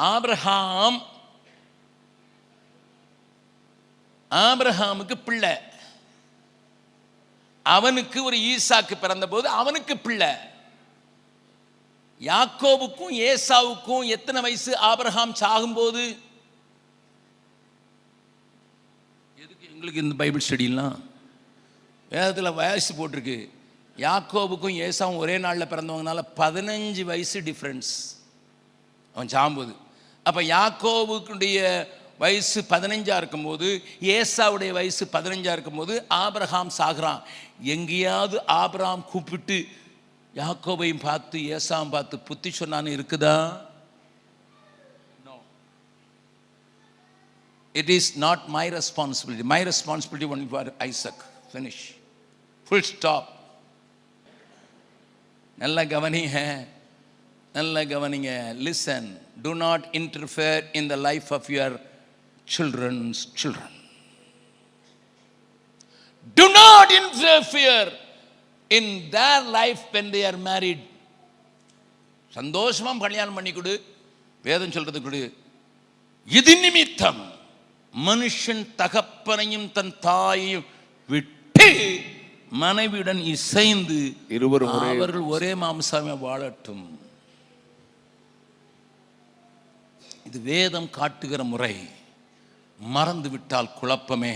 Abraham ஆப்ரஹாமுக்கு பிள்ளை. அவனுக்கு ஒரு ஈசாக்கு பிறந்தபோது அவனுக்கு பிள்ளை. யாக்கோவுக்கும் ஏசாவுக்கும் எத்தனை வயசு ஆபிரகாம் சாகும்போது? எதுக்கு எங்களுக்கு இந்த பைபிள் ஸ்டடிலாம்? வேதத்தில் வயசு போட்டிருக்கு. யாக்கோவுக்கும் ஏசாவும் ஒரே நாளில் பிறந்தவங்கனால பதினஞ்சு வயசு டிஃப்ரென்ஸ் அவன் சாகும்போது. அப்போ யாக்கோவுக்குடைய வயசு பதினஞ்சா இருக்கும்போது ஏசாவுடைய வயசு பதினஞ்சாக இருக்கும்போது ஆபிரகாம் சாகுறான். எங்கேயாவது ஆபிரகாம் கூப்பிட்டு யாக்கோபையும் பார்த்து ஏசாவும் பார்த்து புத்தி சொன்னான்னு இருக்குதா? It is not my responsibility my responsibility one for Isaac finish full stop நல்லா கவனிங்க. நல்ல கவனிங்க. Listen do not interfere in the life of your childrens children do not interfere in their life when they are married சந்தோஷமா கல்யாணம் பண்ணி கொடு. வேதம் சொல்றது கொடு. இது நிமித்தம் மனுஷன் தகப்பனையும் தன் தாயையும் விட்டு மனைவியுடன் இசைந்து இருவரும் அவர்கள் ஒரே மாம்சாமே வாழட்டும். இது வேதம் காட்டுகிற முறை மறந்து விட்டால் குழப்பமே.